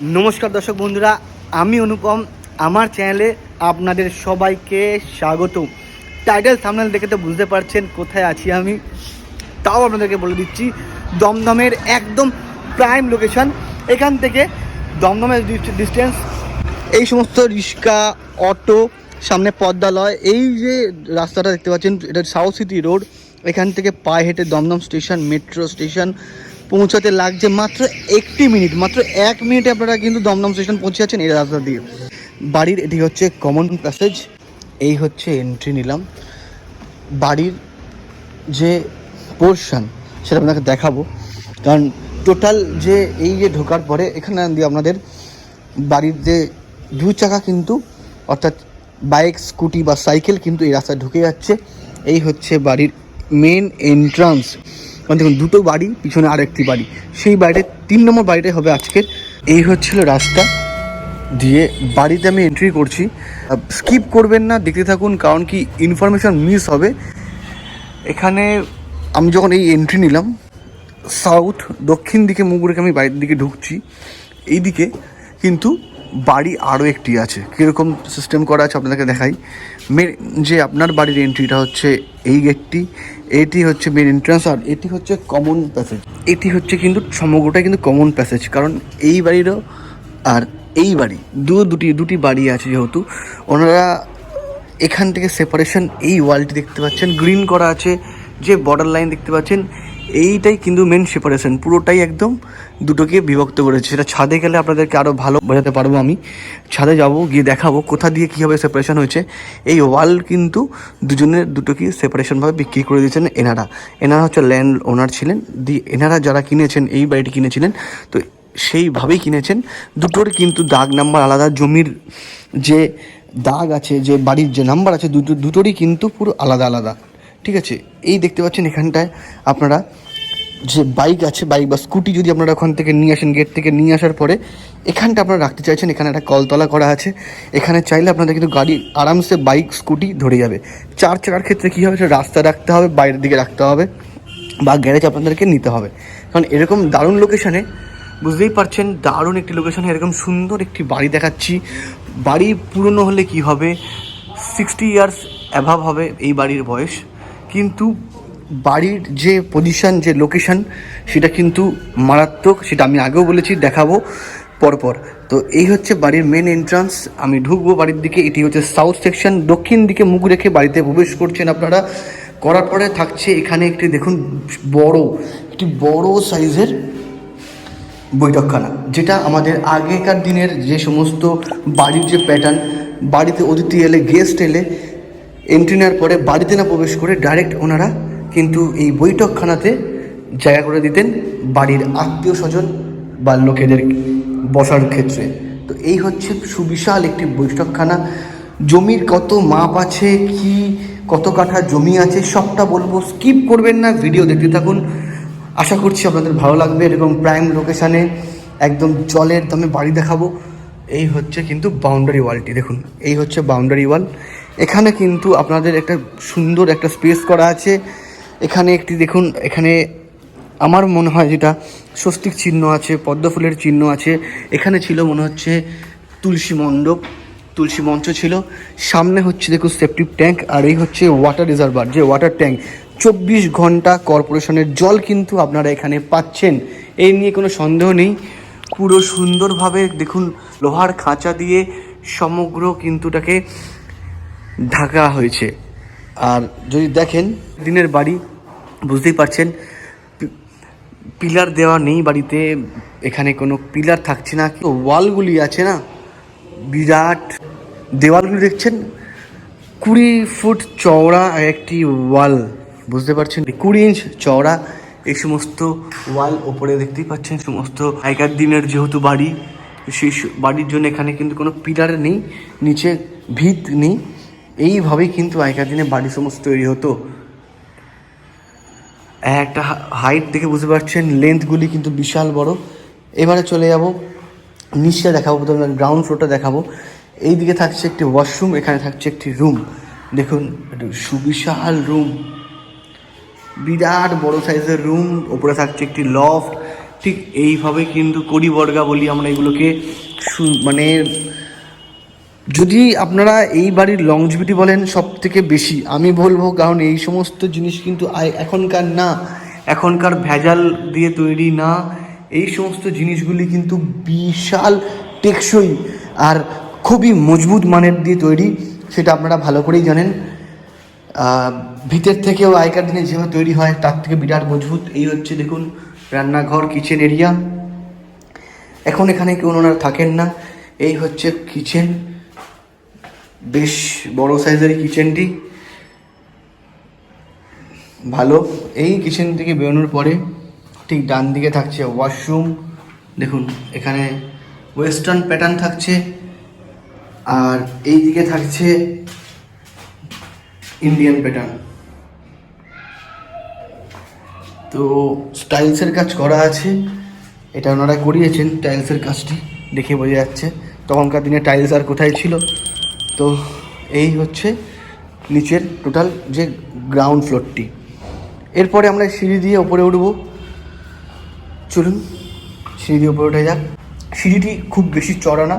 নমস্কার দর্শক বন্ধুরা, আমি অনুপম। আমার চ্যানেলে আপনাদের সবাইকে স্বাগত টাইটেল সামনেল দেখে তো বুঝতে পারছেন কোথায় আছি আমি। তাও আপনাদেরকে বলে দিচ্ছি, দমদমের একদম প্রাইম লোকেশন এখান থেকে দমদমের ডিস্টেন্স এই সমস্ত রিক্সা, অটো, সামনে পদ্মালয়, এই যে রাস্তাটা দেখতে পাচ্ছেন, এটা সাউথ সিটি রোড এখান থেকে পায়ে হেঁটে দমদম স্টেশন মেট্রো স্টেশন পৌঁছাতে লাগছে মাত্র একটি মিনিট, মাত্র এক মিনিটে আপনারা কিন্তু দমদম স্টেশন পৌঁছে যাচ্ছেন, এই রাস্তা দিয়ে। বাড়ির এটি হচ্ছে কমন প্যাসেজ এই হচ্ছে এন্ট্রি নিলাম। বাড়ির যে পোর্শন সেটা আপনাকে দেখাবো। কারণ টোটাল যে এই যে ঢোকার পরে, এখানে দিয়ে আপনাদের বাড়ির যে দু চাকা কিন্তু, অর্থাৎ বাইক স্কুটি বা সাইকেল কিন্তু এই রাস্তায় ঢুকে যাচ্ছে। এই হচ্ছে বাড়ির মেন এন্ট্রান্স কারণ দেখুন, দুটো বাড়ি, পিছনে আরেকটি বাড়ি। সেই বাড়িতে তিন নম্বর বাড়িটাই হবে আজকের। এই হচ্ছিল রাস্তা দিয়ে বাড়িতে আমি এন্ট্রি করছি। স্কিপ করবেন না, দেখতে থাকুন, কারণ কি ইনফরমেশন মিস হবে। এখানে আমি যখন এই এন্ট্রি নিলাম সাউথ দক্ষিণ দিকে মুখ রেখে আমি বাইরের দিকে ঢুকছি। এইদিকে কিন্তু বাড়ি আরও একটি আছে। কীরকম সিস্টেম করা আছে আপনাদেরকে দেখাই। মেন যে আপনার বাড়ির এন্ট্রিটা হচ্ছে এই গেটটি, এটি হচ্ছে মেন এন্ট্রান্স আর এটি হচ্ছে কমন প্যাসেজ এটি হচ্ছে কিন্তু সমগ্রটাই কিন্তু কমন প্যাসেজ কারণ এই বাড়িরও আর এই বাড়ি, দু দুটি দুটি বাড়ি আছে যেহেতু। ওনারা এখান থেকে সেপারেশন এই ওয়ালটি দেখতে পাচ্ছেন। গ্রিন করা আছে, যে বর্ডার লাইন দেখতে পাচ্ছেন। এইটাই কিন্তু মেন সেপারেশন পুরোটাই একদম দুটোকে বিভক্ত করেছে। সেটা ছাদে গেলে আপনাদেরকে আরও ভালো বোঝাতে পারব আমি। ছাদে যাব, গিয়ে দেখাবো কোথা দিয়ে কীভাবে সেপারেশন হয়েছে। এই ওয়াল কিন্তু দুজনের দুটোকে সেপারেশনভাবে বিক্রি করে দিয়েছেন এনারা। এনারা হচ্ছে ল্যান্ড ওনার ছিলেন। দি, এনারা যারা কিনেছেন, এই বাড়িটি কিনেছিলেন, তো সেইভাবেই কিনেছেন। দুটোর কিন্তু দাগ নাম্বার আলাদা, জমির যে দাগ আছে, যে বাড়ির যে নাম্বার আছে, দুটো, দুটোরই কিন্তু পুরো আলাদা আলাদা। ঠিক আছে? এই দেখতে পাচ্ছেন এখানটায় আপনারা যে বাইক আছে, বাইক বা স্কুটি যদি আপনারা ওখান থেকে নিয়ে আসেন গেট থেকে নিয়ে আসার পরে, এখানটা আপনারা রাখতে চাইছেন, এখানে একটা কলতলা করা আছে। এখানে চাইলে আপনাদের কিন্তু গাড়ি আরামসে বাইক, স্কুটি ধরে যাবে। চার চাকার ক্ষেত্রে কী হবে? সেটা রাস্তা রাখতে হবে, বাইরের দিকে রাখতে হবে বা গ্যারেজ আপনাদেরকে নিতে হবে। কারণ এরকম দারুণ লোকেশানে বুঝতেই পারছেন, দারুণ একটি লোকেশানে এরকম সুন্দর একটি বাড়ি দেখাচ্ছি। বাড়ি পুরনো হলে কি হবে? সিক্সটি ইয়ার্স অ্যাভাব হবে এই বাড়ির বয়স। কিন্তু বাড়ির যে পজিশন যে লোকেশন সেটা কিন্তু মারাত্মক। সেটা আমি আগেও বলেছি, দেখাবো পরপর। তো এই হচ্ছে বাড়ির মেন এন্ট্রান্স আমি ঢুকবো বাড়ির দিকে, এটি হচ্ছে সাউথ সেকশন দক্ষিণ দিকে মুখ রেখে বাড়িতে প্রবেশ করছেন আপনারা। করার পরে থাকছে এখানে একটি, দেখুন, বড়, একটি বড় সাইজের বৈঠকখানা, যেটা আমাদের আগেকার দিনের যে সমস্ত বাড়ির যে প্যাটার্ন বাড়িতে অতিথি এলে গেস্ট এলে এন্ট্রি নেওয়ার পরে বাড়িতে না প্রবেশ করে ডাইরেক্ট ওনারা কিন্তু এই বৈঠকখানাতে জায়গা করে দিতেন বাড়ির আত্মীয় স্বজন বা লোকেদের বসার ক্ষেত্রে। তো এই হচ্ছে সুবিশাল একটি বৈঠকখানা। জমির কত মাপ আছে, কি, কত কাঠা জমি আছে, সবটা বলব। স্কিপ করবেন না, ভিডিও দেখতে থাকুন। আশা করছি আপনাদের ভালো লাগবে। এরকম প্রাইম লোকেশানে একদম জলের দামে বাড়ি দেখাবো। এই হচ্ছে কিন্তু বাউন্ডারি ওয়ালটি, দেখুন। এই হচ্ছে বাউন্ডারি ওয়াল। এখানে কিন্তু আপনাদের একটা সুন্দর একটা স্পেস করা আছে। এখানে একটি দেখুন, এখানে আমার মনে হয় যেটা স্বস্তিক চিহ্ন আছে, পদ্ম ফুলের চিহ্ন আছে, এখানে ছিল মনে হচ্ছে তুলসী মণ্ডপ, তুলসী মঞ্চ ছিল। সামনে হচ্ছে দেখুন সেপটিক ট্যাঙ্ক, আর এই হচ্ছে ওয়াটার রিজার্ভার, যে ওয়াটার ট্যাঙ্ক। চব্বিশ ঘণ্টা কর্পোরেশনের জল কিন্তু আপনারা এখানে পাচ্ছেন। এই নিয়ে কোনো সন্দেহ নেই। পুরো সুন্দরভাবে দেখুন, লোহার খাঁচা দিয়ে সমগ্র কিন্তুটাকে ঢাকা হয়েছে। আর যদি দেখেন, দিনের বাড়ি বুঝতেই পারছেন পিলার দেওয়া নেই বাড়িতে, এখানে কোনো পিলার থাকছে না তো ওয়ালগুলি আছে না, বিরাট দেওয়ালগুলি দেখছেন, কুড়ি ফুট চওড়া একটি ওয়াল, বুঝতে পারছেন? কুড়ি ইঞ্চ চওড়া, এই সমস্ত ওয়াল ওপরে দেখতেই পাচ্ছেন, সমস্ত আগেকার দিনের যেহেতু বাড়ি, সেই বাড়ির জন্য এখানে কিন্তু কোনো পিলার নেই, নিচে ভিত নেই, এইভাবেই কিন্তু আগেকার দিনে বাড়ি সমস্ত তৈরি হতো। একটা হাইট দেখে বুঝতে পারছেন লেন্থগুলি কিন্তু বিশাল বড়। এবারে চলে যাব, নিচটা দেখাবো, প্রথমে গ্রাউন্ড ফ্লোরটা দেখাবো। এই দিকে থাকছে একটি ওয়াশরুম এখানে থাকছে একটি রুম দেখুন সুবিশাল রুম বিরাট বড় সাইজের রুম ওপরে থাকছে একটি লফট ঠিক এইভাবে কিন্তু কড়ি বর্গা বলি আমরা এগুলোকে মানে যদি আপনারা এই বাড়ির লংজিভিটি বলেন সব থেকে বেশি, আমি বলব কারণ এই সমস্ত জিনিস কিন্তু এখনকার না। এখনকার ভেজাল দিয়ে তৈরি না। এই সমস্ত জিনিসগুলি কিন্তু বিশাল টেকসই আর খুবই মজবুত মানের দিয়ে তৈরি, সেটা আপনারা ভালো করেই জানেন। ভিতর থেকেও আগেকার দিনে যেভাবে তৈরি হয়, তার থেকে বিরাট মজবুত। এই হচ্ছে দেখুন রান্নাঘর কিচেন এরিয়া এখন এখানে কেউ ওনারা থাকেন না। এই হচ্ছে কিচেন বেশ বড় সাইজের কিচেনটি। ভালো। এই কিচেন থেকে বেরোনোর পরে ঠিক ডান দিকে থাকছে ওয়াশরুম। দেখুন, এখানে ওয়েস্টার্ন প্যাটার্ন থাকছে। আর এই দিকে থাকছে ইন্ডিয়ান প্যাটার্ন। তো স্টাইলসের কাজ করা আছে। এটা ওনারা করিয়েছেন, টাইলসের কাজটি দেখে বোঝা যাচ্ছে। তখনকার দিনে টাইলস আর কোথায় ছিল? তো এই হচ্ছে নিচের টোটাল যে গ্রাউন্ড ফ্লোরটি এরপরে আমরা সিঁড়ি দিয়ে ওপরে উঠবো। চলুন, সিঁড়ি দিয়ে ওপরে উঠে যাক। সিঁড়িটি খুব বেশি চড়া না,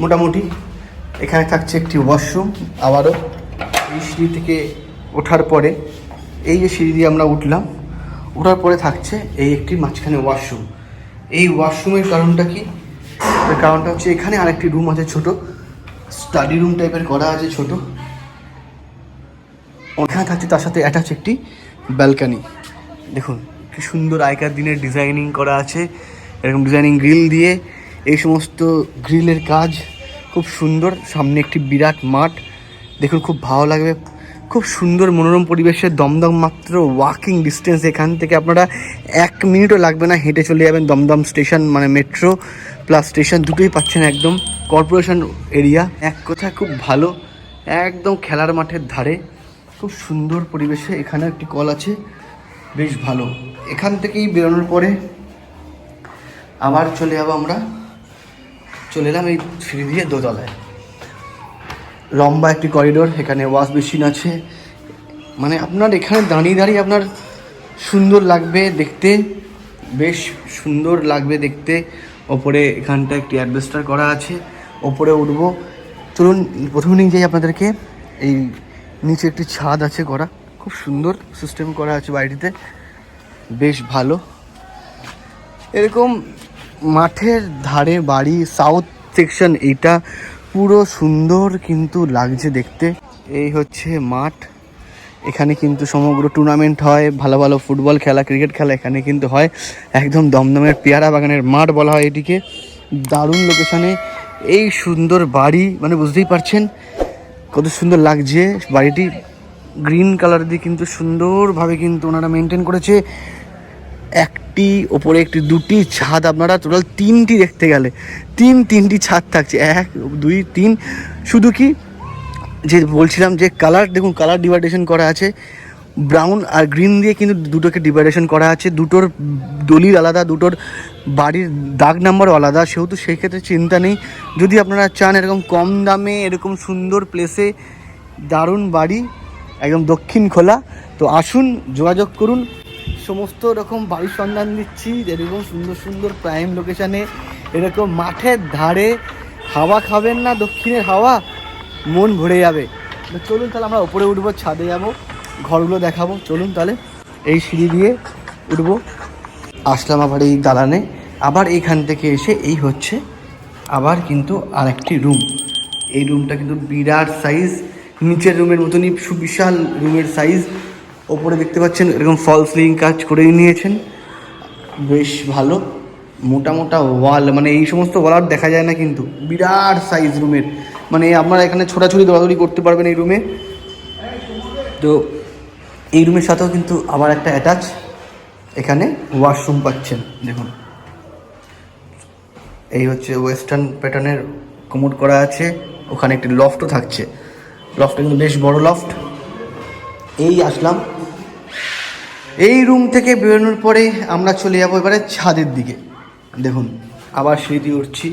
মোটামুটি এখানে থাকছে একটি ওয়াশরুম আবারও। এই সিঁড়ি থেকে ওঠার পরে এই যে সিঁড়ি দিয়ে আমরা উঠলাম, ওঠার পরে থাকছে এই একটি মাঝখানে ওয়াশরুম এই ওয়াশরুমের কারণটা কি? কারণটা হচ্ছে এখানে আরেকটি রুম আছে ছোট। স্টাডি রুম টাইপের করা আছে ছোট। ওখানে থাকছে তার সাথে অ্যাটাচ একটি ব্যালকানি দেখুন, কি সুন্দর আগেকার দিনের ডিজাইনিং করা আছে। এরকম ডিজাইনিং গ্রিল দিয়ে এই সমস্ত গ্রিলের কাজ খুব সুন্দর। সামনে একটি বিরাট মাঠ। দেখুন, খুব ভালো লাগবে। খুব সুন্দর মনোরম পরিবেশে দমদম মাত্র ওয়াকিং ডিস্টেন্স এখান থেকে আপনারা এক মিনিটও লাগবে না, হেঁটে চলে যাবেন দমদম স্টেশন মানে মেট্রো প্লাস স্টেশন দুটোই পাচ্ছেন একদম। কর্পোরেশন এরিয়া এক কথা খুব ভালো, একদম খেলার মাঠের ধারে। খুব সুন্দর পরিবেশে এখানে একটি কল আছে, বেশ ভালো। এখান থেকেই বেরোনোর পরে আবার চলে যাব আমরা। চলে এলাম এই সিঁড়ি দিয়ে দোতলায়। লম্বা একটি করিডোর এখানে ওয়াশ মেশিন আছে। মানে আপনার এখানে দাঁড়িয়ে দাঁড়িয়ে আপনার সুন্দর লাগবে দেখতে, বেশ সুন্দর লাগবে দেখতে। ওপরে এখানটা একটি অ্যাডভেস্টার করা আছে। ওপরে উঠবো। চলুন, প্রথমে নিয়ে যাই আপনাদেরকে। এই নিচে একটি ছাদ আছে করা খুব সুন্দর সিস্টেম করা আছে বাড়িটিতে। বেশ ভালো। এরকম মাঠের ধারে বাড়ি সাউথ সেকশন এইটা পুরো সুন্দর কিন্তু লাগছে দেখতে। এই হচ্ছে মাঠ। এখানে কিন্তু সমগ্র টুর্নামেন্ট হয়। ভালো ভালো ফুটবল খেলা ক্রিকেট খেলা এখানে কিন্তু হয়। একদম দমদমের পেয়ারা বাগানের মাঠ বলা হয় এটিকে। দারুণ লোকেশনে এই সুন্দর বাড়ি মানে বুঝতেই পারছেন কত সুন্দর লাগছে। বাড়িটি গ্রিন কালার দিয়ে কিন্তু সুন্দরভাবে কিন্তু ওনারা মেনটেন করেছে। একটি ওপরে একটি দুটি ছাদ, আপনারা টোটাল তিনটি দেখতে গেলে, তিন তিনটি ছাদ থাকছে। এক, দুই, তিন, শুধু কি যে বলছিলাম যে কালার দেখুন কালার ডিভাইডেশন করা আছে। ব্রাউন আর গ্রিন দিয়ে কিন্তু দুটোকে ডিভাইডেশন করা আছে। দুটোর দলিল আলাদা, দুটোর বাড়ির দাগ নাম্বার আলাদা, সেহেতু সেই ক্ষেত্রে চিন্তা নেই। যদি আপনারা চান এরকম কম দামে, এরকম সুন্দর প্লেসে দারুণ বাড়ি, একদম দক্ষিণ খোলা, তো আসুন, যোগাযোগ করুন। সমস্ত রকম বাড়ির সন্ধান দিচ্ছি এরকম সুন্দর সুন্দর প্রাইম লোকেশানে এরকম মাঠের ধারে হাওয়া খাবেন না, দক্ষিণের হাওয়া, মন ভরে যাবে। চলুন তাহলে আমরা ওপরে উঠবো, ছাদে যাব, ঘরগুলো দেখাবো। চলুন তাহলে এই সিঁড়ি দিয়ে উঠবো। আসলাম আবার এই দালানে। আবার এইখান থেকে এসে এই হচ্ছে। আবার কিন্তু আরেকটি রুম। এই রুমটা কিন্তু বিরাট সাইজ নিচের রুমের মতনই সুবিশাল রুমের সাইজ ওপরে দেখতে পাচ্ছেন এরকম ফলস সিলিং কাজ করে নিয়েছেন। বেশ ভালো। মোটা মোটা ওয়াল মানে এই সমস্ত ওয়াল আর দেখা যায় না কিন্তু। বিরাট সাইজ রুমের। মানে আপনারা এখানে ছোটাছুটি দৌড়াদৌড়ি করতে পারবেন এই রুমে। তো এই রুমের সাথেও কিন্তু আবার একটা অ্যাটাচ এখানে ওয়াশরুম পাচ্ছেন, দেখুন। এই হচ্ছে ওয়েস্টার্ন প্যাটার্নের কোমোড করা আছে, ওখানে একটি লফটও থাকছে। লফটটা কিন্তু বেশ বড় লফট এই আসলাম। এই রুম থেকে বেরোনোর পরে আমরা চলে যাব এবারে ছাদের দিকে। দেখুন, আবার সিঁড়ি উঠছি।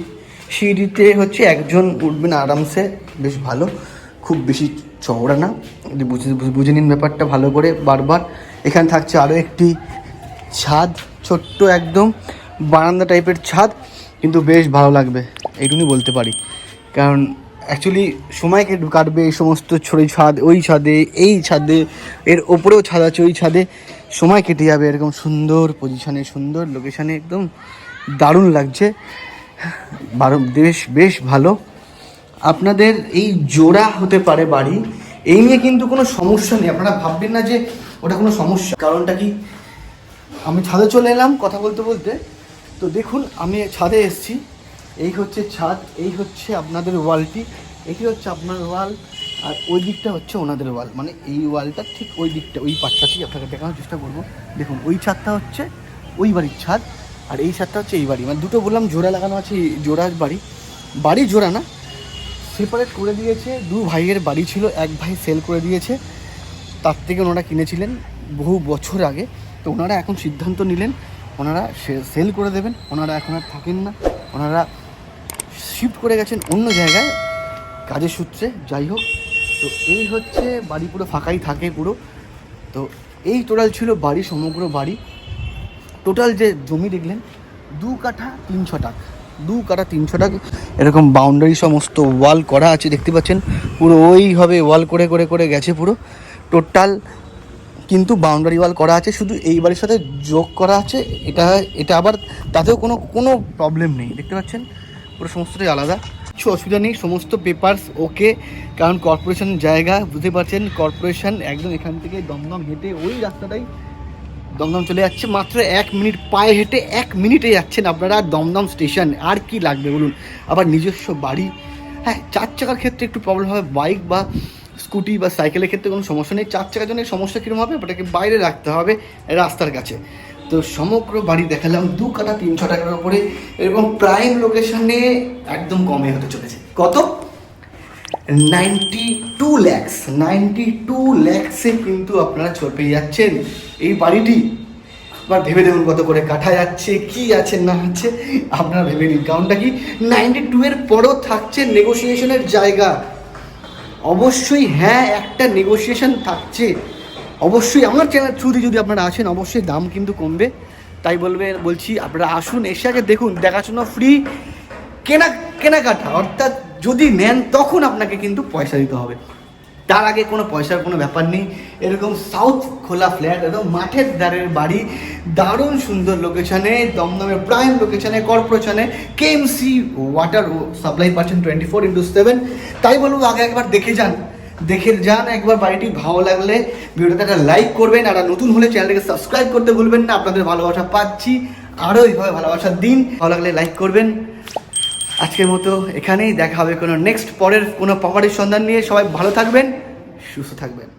সিঁড়িতে হচ্ছে একজন উঠবেন, আরামসে। বেশ ভালো। খুব বেশি চওড়া না। বুঝে বুঝে নিন ব্যাপারটা ভালো করে বারবার। এখানে থাকছে আরও একটি ছাদ, ছোট্ট একদম বারান্দা টাইপের ছাদ, কিন্তু বেশ ভালো লাগবে। এইটুকুনি বলতে পারি। কারণ অ্যাকচুয়ালি সময় কেটে কাটবে এই সমস্ত ছড়ি ছাদ, ওই ছাদে, এই ছাদে, এর ওপরেও ছাদ আছে, ওই ছাদে সময় কেটে যাবে এরকম সুন্দর পজিশনে সুন্দর লোকেশানে একদম দারুণ লাগছে। বারো- বেশ বেশ ভালো। আপনাদের এই জোড়া হতে পারে বাড়ি, এই নিয়ে কিন্তু কোনো সমস্যা নেই। আপনারা ভাববেন না যে ওটা কোনো সমস্যা। কারণটা কি? আমি ছাদে চলে এলাম কথা বলতে বলতে। তো দেখুন, আমি ছাদে এসেছি। এই হচ্ছে ছাদ, এই হচ্ছে আপনাদের ওয়ালটি এটি হচ্ছে আপনার ওয়াল, আর ওই দিকটা হচ্ছে ওনাদের ওয়াল। মানে এই ওয়ালটা ঠিক ওই দিকটা, ওই পাটটাতেই আপনাকে দেখানোর চেষ্টা করব। দেখুন, ওই ছাদটা হচ্ছে ওই বাড়ির ছাদ, আর এই ছাদটা হচ্ছে এই বাড়ি। মানে দুটো বললাম, জোড়া লাগানো আছে জোড়ার বাড়ি। বাড়ি জোড়া না সেপারেট করে দিয়েছে। দু ভাইয়ের বাড়ি ছিল, এক ভাই সেল করে দিয়েছে। তার থেকে ওনারা কিনেছিলেন বহু বছর আগে। তো ওনারা এখন সিদ্ধান্ত নিলেন, ওনারা সেল করে দেবেন, ওনারা এখন আর থাকেন না, ওনারা শিফট করে গেছেন অন্য জায়গায়, কাজের সূত্রে, যাই হোক। তো এই হচ্ছে বাড়ি পুরো ফাঁকাই থাকে পুরো। তো এই টোটাল ছিল বাড়ি, সমগ্র বাড়ি। টোটাল যে জমি দেখলেন, দু কাঠা, তিন ছটাক দু কাঠা, তিন ছটাক এরকম বাউন্ডারি সমস্ত ওয়াল করা আছে, দেখতে পাচ্ছেন? পুরো ওইভাবে ওয়াল করে করে করে গেছে পুরো। টোটাল কিন্তু বাউন্ডারি ওয়াল করা আছে, শুধু এই বাড়ির সাথে যোগ করা আছে, এটা এটা আবার তাতেও কোনো কোনো প্রবলেম নেই, দেখতে পাচ্ছেন? পুরো সমস্তটাই আলাদা। কিছু অসুবিধা নেই, সমস্ত পেপারস ওকে কারণ কর্পোরেশন জায়গা বুঝতে পারছেন কর্পোরেশন একদম এখান থেকে দমদম হেঁটে ওই রাস্তাটাই দমদম চলে যাচ্ছে, মাত্র এক মিনিট পায়ে হেঁটে এক মিনিটে যাচ্ছেন আপনারা দমদম স্টেশন আর কি লাগবে বলুন? আবার নিজস্ব বাড়ি হ্যাঁ চার চাকার ক্ষেত্রে একটু প্রবলেম হবে বাইক বা স্কুটি বা সাইকেলের ক্ষেত্রে কোনো সমস্যা নেই। চার চাকার জন্য সমস্যা কীরকম হবে? ওটাকে বাইরে রাখতে হবে রাস্তার কাছে। তো সমগ্র বাড়ি দেখালাম, দু কাটা তিন ছ টাকার উপরে, এরকম প্রাইম লোকেশনে একদম কমে হতে চলেছে। কত? Ninety two lakhs ninety two ল্যাক্সে কিন্তু আপনারা চল পেয়ে যাচ্ছেন। এই বাড়িটি এবার ভেবে দেখুন কত করে কাঠা যাচ্ছে, কি আছে, না আছে। আপনারা ভেবে নিন, কারণটা কি? নাইনটি টু এর পরও থাকছে নেগোসিয়েশনের জায়গা। অবশ্যই হ্যাঁ একটা নেগোসিয়েশন থাকছে। অবশ্যই আমার চ্যানেল থ্রুতে যদি আপনারা আসেন, অবশ্যই দাম কিন্তু কমবে। তাই বলবে, বলছি, আপনারা আসুন, এসে আগে দেখুন, দেখাশোনা ফ্রি কেনা কেনাকাটা, অর্থাৎ যদি নেন, তখন আপনাকে কিন্তু পয়সা দিতে হবে। তার আগে কোনো পয়সার কোনো ব্যাপার নেই। এরকম সাউথ খোলা ফ্ল্যাট একদম মাঠের ধারের বাড়ি, দারুণ সুন্দর লোকেশনে দমদমের প্রাইম লোকেশনে কর্পোরেশনে কেএমসি ওয়াটার সাপ্লাই পাচ্ছেন টোয়েন্টি ফোর ইন্টু সেভেন তাই বলব, আগে একবার দেখে যান। দেখে যান, একবার বাড়িটি ভালো লাগলে ভিডিওটা একটা লাইক করবেন, আর নতুন হলে চ্যানেলটাকে সাবস্ক্রাইব করতে ভুলবেন না। আপনাদের ভালোবাসা পাচ্ছি। আরও এইভাবে ভালোবাসার দিন, ভালো লাগলে লাইক করবেন। আজকের মতো এখানেই দেখা হবে কোনো নেক্সট পরের কোনো প্রপার্টির সন্ধান নিয়ে। সবাই ভালো থাকবেন, সুস্থ থাকবেন।